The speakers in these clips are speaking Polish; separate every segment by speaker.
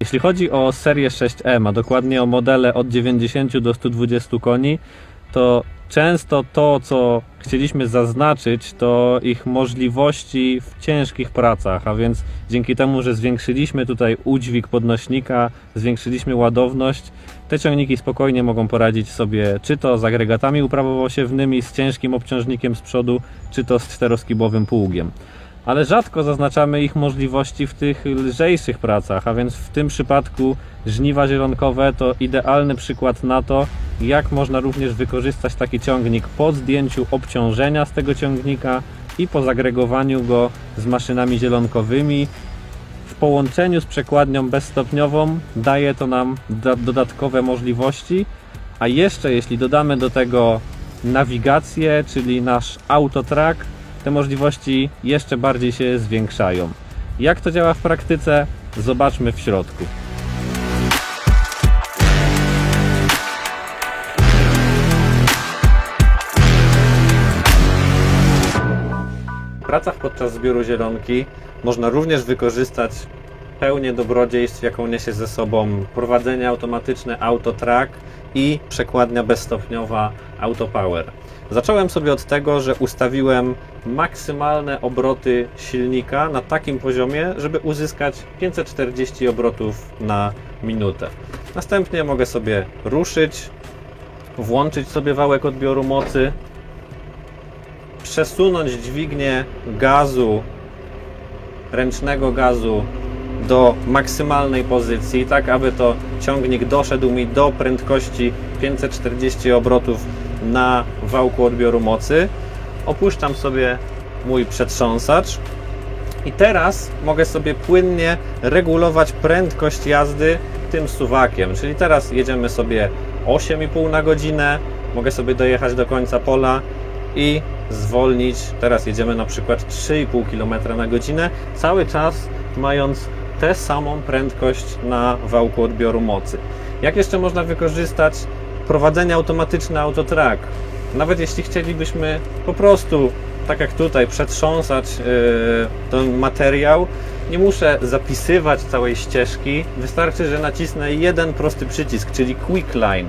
Speaker 1: Jeśli chodzi o serię 6M, a dokładnie o modele od 90 do 120 koni, to często to, co chcieliśmy zaznaczyć, to ich możliwości w ciężkich pracach, a więc dzięki temu, że zwiększyliśmy tutaj udźwig podnośnika, zwiększyliśmy ładowność, te ciągniki spokojnie mogą poradzić sobie czy to z agregatami uprawowo-siewnymi, z ciężkim obciążnikiem z przodu, czy to z czteroskibowym pługiem ale rzadko zaznaczamy ich możliwości w tych lżejszych pracach, a więc w tym przypadku żniwa zielonkowe to idealny przykład na to, jak można również wykorzystać taki ciągnik po zdjęciu obciążenia z tego ciągnika i po zagregowaniu go z maszynami zielonkowymi. W połączeniu z przekładnią bezstopniową daje to nam da- dodatkowe możliwości, a jeszcze jeśli dodamy do tego nawigację, czyli nasz autotrack, te możliwości jeszcze bardziej się zwiększają. Jak to działa w praktyce? Zobaczmy w środku. W pracach podczas zbioru zielonki można również wykorzystać pełnię dobrodziejstw, jaką niesie ze sobą prowadzenie automatyczne AutoTrack i przekładnia bezstopniowa AutoPower. Zacząłem sobie od tego, że ustawiłem maksymalne obroty silnika na takim poziomie, żeby uzyskać 540 obrotów na minutę. Następnie mogę sobie ruszyć, włączyć sobie wałek odbioru mocy, przesunąć dźwignię gazu, ręcznego gazu do maksymalnej pozycji, tak aby to ciągnik doszedł mi do prędkości 540 obrotów na wałku odbioru mocy. Opuszczam sobie mój przetrząsacz i teraz mogę sobie płynnie regulować prędkość jazdy tym suwakiem. Czyli teraz jedziemy sobie 8,5 na godzinę, mogę sobie dojechać do końca pola i zwolnić. Teraz jedziemy na przykład 3,5 km na godzinę, cały czas mając tę samą prędkość na wałku odbioru mocy. Jak jeszcze można wykorzystać prowadzenie automatyczne autotrack? Nawet jeśli chcielibyśmy po prostu, tak jak tutaj, przetrząsać yy, ten materiał, nie muszę zapisywać całej ścieżki. Wystarczy, że nacisnę jeden prosty przycisk, czyli Quick Line.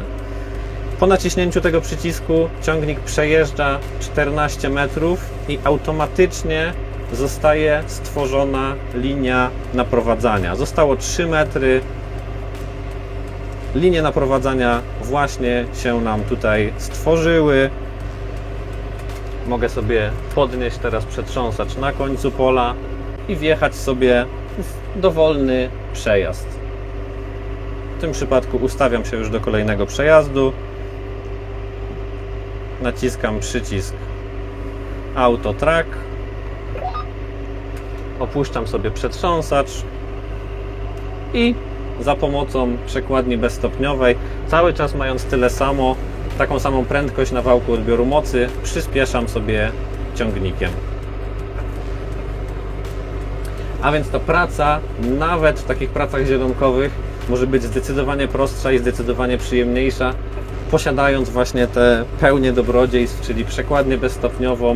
Speaker 1: Po naciśnięciu tego przycisku ciągnik przejeżdża 14 metrów i automatycznie zostaje stworzona linia naprowadzania. Zostało 3 metry. Linie naprowadzania właśnie się nam tutaj stworzyły. Mogę sobie podnieść teraz przetrząsacz na końcu pola i wjechać sobie w dowolny przejazd. W tym przypadku ustawiam się już do kolejnego przejazdu naciskam przycisk Auto Track, opuszczam sobie przetrząsacz i za pomocą przekładni bezstopniowej, cały czas mając tyle samo, taką samą prędkość na wałku odbioru mocy, przyspieszam sobie ciągnikiem. A więc ta praca, nawet w takich pracach zielonkowych, może być zdecydowanie prostsza i zdecydowanie przyjemniejsza, posiadając właśnie te pełnię dobrodziejstw, czyli przekładnię bezstopniową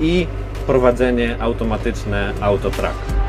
Speaker 1: i prowadzenie automatyczne autotrack.